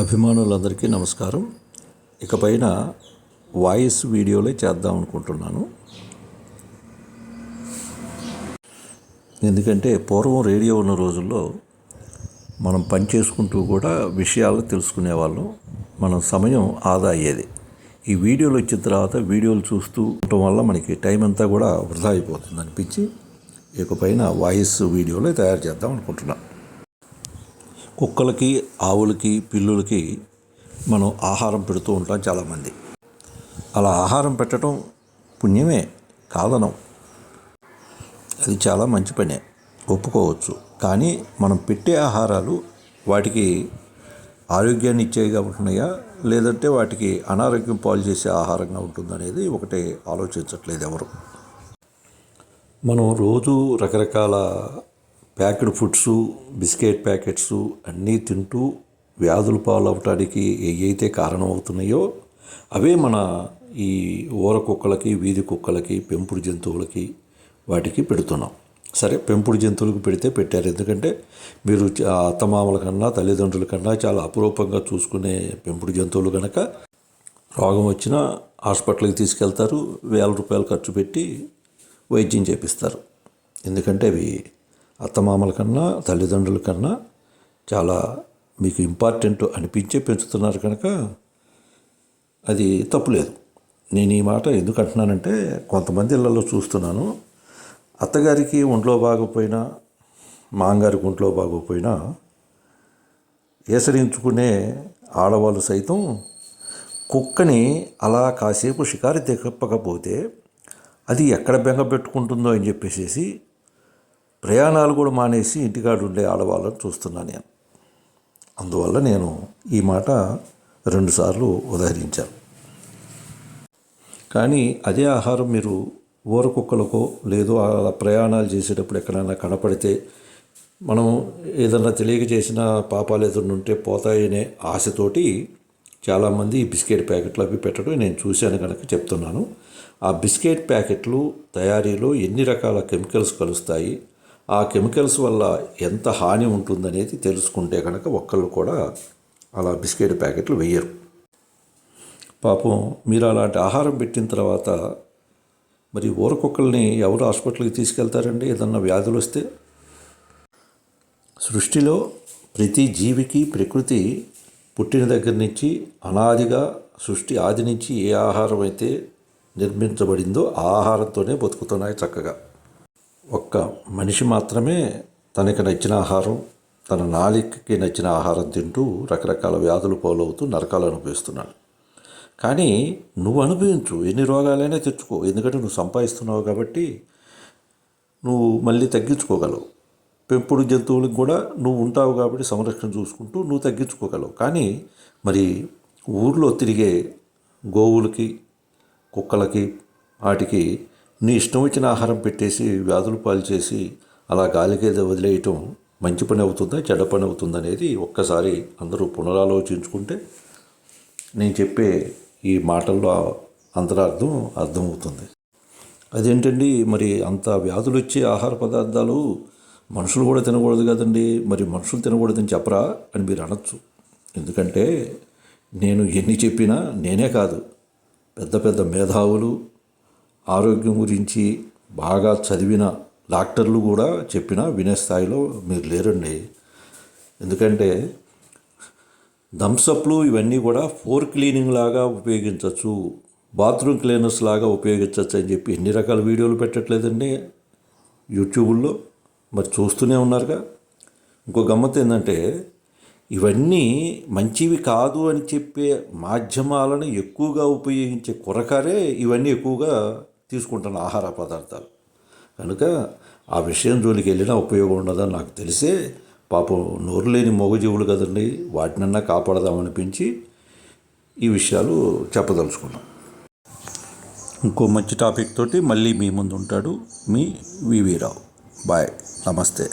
అభిమానులందరికీ నమస్కారం. ఇకపైన వాయిస్ వీడియోలే చేద్దాం అనుకుంటున్నాను. ఎందుకంటే పూర్వం రేడియో ఉన్న రోజుల్లో మనం పని చేసుకుంటూ కూడా విషయాలు తెలుసుకునేవాళ్ళం మనం సమయం ఆదా అయ్యేది. ఈ వీడియోలు వచ్చిన తర్వాత వీడియోలు చూస్తూ ఉండటం వల్ల మనకి టైం అంతా కూడా వృధా అయిపోతుంది అనిపించి ఇకపైన వాయిస్ వీడియోలే తయారు చేద్దాం అనుకుంటున్నాను కుక్కలకి ఆవులకి పిల్లులకి మనం ఆహారం పెడుతూ ఉంటాం చాలామంది. అలా ఆహారం పెట్టడం పుణ్యమే కాదనం. అది చాలా మంచి పనే. ఒప్పుకోవచ్చు. కానీ మనం పెట్టే ఆహారాలు వాటికి ఆరోగ్యాన్ని ఇచ్చేవిగా ఉంటున్నాయా? లేదంటే వాటికి అనారోగ్యం పాలు చేసే ఆహారంగా ఉంటుందనేది ఒకటే ఆలోచించట్లేదు ఎవరు. మనం రోజు రకరకాల ప్యాక్డ్ ఫుడ్స్ బిస్కెట్ ప్యాకెట్స్ అన్నీ తింటూ వ్యాధుల పాలవటానికి ఏవైతే కారణం అవుతున్నాయో అవే మన ఈ ఊర కుక్కలకి వీధి కుక్కలకి పెంపుడు జంతువులకి వాటికి పెడుతున్నాం. సరే పెంపుడు జంతువులకు పెడితే పెట్టారు. ఎందుకంటే మీరు అత్తమామల కన్నా తల్లిదండ్రుల కన్నా చాలా అపురూపంగా చూసుకునే పెంపుడు జంతువులు కనుక రోగం వచ్చినా హాస్పిటల్కి తీసుకెళ్తారు. వేల రూపాయలు ఖర్చు పెట్టి వైద్యం చేపిస్తారు. ఎందుకంటే అవి అత్తమామల కన్నా తల్లిదండ్రుల కన్నా చాలా మీకు ఇంపార్టెంట్ అనిపించే పెంచుతున్నారు కనుక అది తప్పులేదు నేను ఈ మాట ఎందుకు అంటున్నానంటే కొంతమంది ఇళ్ళలో చూస్తున్నాను. అత్తగారికి ఒంట్లో బాగోపోయినా మాంగారికి ఒంట్లో బాగోపోయినా ఏసరించుకునే ఆడవాళ్ళు సైతం కుక్కని అలా కాసేపు షికారు తెప్పకపోతే అది ఎక్కడ బెంగ పెట్టుకుంటుందో అని చెప్పేసి ప్రయాణాలు కూడా మానేసి ఇంటికాడు ఉండే ఆడవాళ్ళని చూస్తున్నాను నేను. అందువల్ల నేను ఈ మాట రెండుసార్లు ఉదహరించాను. కానీ అదే ఆహారం మీరు ఊర కుక్కలకో లేదో అలా ప్రయాణాలు చేసేటప్పుడు ఎక్కడైనా కనపడితే మనం ఏదన్నా తెలియక చేసిన పాపాలు ఏదైనా ఉంటే పోతాయనే ఆశతోటి చాలామంది బిస్కెట్ ప్యాకెట్లు అవి పెట్టడం నేను చూశాను కనుక చెప్తున్నాను. ఆ బిస్కెట్ ప్యాకెట్లు తయారీలో ఎన్ని రకాల కెమికల్స్ కలుస్తాయి? ఆ కెమికల్స్ వల్ల ఎంత హాని ఉంటుందనేది తెలుసుకుంటే కనుక ఒక్కళ్ళు కూడా అలా బిస్కెట్ ప్యాకెట్లు వేయరు పాపం మీరు అలాంటి ఆహారం పెట్టిన తర్వాత మరి ఊరకొక్కల్ని ఎవరు హాస్పిటల్కి తీసుకెళ్తారండి? ఏదన్నా వ్యాధులు వస్తే? సృష్టిలో ప్రతి జీవికి ప్రకృతి పుట్టిన దగ్గర నుంచి అనాదిగా సృష్టి ఆది నుంచి ఏ ఆహారం అయితే నిర్మించబడిందో ఆ ఆహారంతోనే బతుకుతున్నాయి చక్కగా. ఒక్క మనిషి మాత్రమే తనకి నచ్చిన ఆహారం తన నాలికకి నచ్చిన ఆహారం తింటూ రకరకాల వ్యాధులు పాలవుతూ నరకాలు అనుభవిస్తున్నాడు. కానీ నువ్వు అనుభవించు ఎన్ని రోగాలైనా తెచ్చుకో. ఎందుకంటే నువ్వు సంపాదిస్తున్నావు కాబట్టి నువ్వు మళ్ళీ తగ్గించుకోగలవు. పెంపుడు జంతువులకు కూడా నువ్వు ఉంటావు కాబట్టి సంరక్షణ చూసుకుంటూ నువ్వు తగ్గించుకోగలవు. కానీ మరి ఊర్లో తిరిగే గోవులకి కుక్కలకి వాటికి నీ ఇష్టం వచ్చిన ఆహారం పెట్టేసి వ్యాధులు పాలు చేసి అలా గాలికి వదిలేయటం మంచి పని అవుతుందా చెడ్డ పని అవుతుందా అనేది ఒక్కసారి అందరూ పునరాలోచించుకుంటే నేను చెప్పే ఈ మాటల్లో అంతరార్థం అర్థమవుతుంది. అదేంటండి మరి అంత వ్యాధులు వచ్చే ఆహార పదార్థాలు మనుషులు కూడా తినకూడదు కదండి. మరి మనుషులు తినకూడదని చెప్పరా అని మీరు అనొచ్చు. ఎందుకంటే నేను ఎన్ని చెప్పినా నేనే కాదు. పెద్ద పెద్ద మేధావులు ఆరోగ్యం గురించి బాగా చదివిన డాక్టర్లు కూడా చెప్పినా వినే స్థాయిలో మీరు లేరండి. ఎందుకంటే థమ్సప్లు ఇవన్నీ కూడా ఫోర్ క్లీనింగ్ లాగా ఉపయోగించవచ్చు బాత్రూమ్ క్లీనర్స్ లాగా ఉపయోగించవచ్చు అని చెప్పి ఎన్ని రకాల వీడియోలు పెట్టట్లేదండి యూట్యూబ్లో. మరి చూస్తూనే ఉన్నారుగా. ఇంకో గమ్మత్ ఏంటంటే ఇవన్నీ మంచివి కాదు అని చెప్పే మాధ్యమాలను ఎక్కువగా ఉపయోగించే కొరకారే ఇవన్నీ ఎక్కువగా తీసుకుంటున్న ఆహార పదార్థాలు. కనుక ఆ విషయం జోలికి వెళ్ళినా ఉపయోగం ఉండదని నాకు తెలిసే పాపం నోరు లేని మూగజీవులు కదండి వాటినన్నా కాపాడదామనిపించి ఈ విషయాలు చెప్పదలుచుకున్నాం. ఇంకో మంచి టాపిక్ తోటి మళ్ళీ మీ ముందు ఉంటాడు మీ వివి రావు. బాయ్. నమస్తే.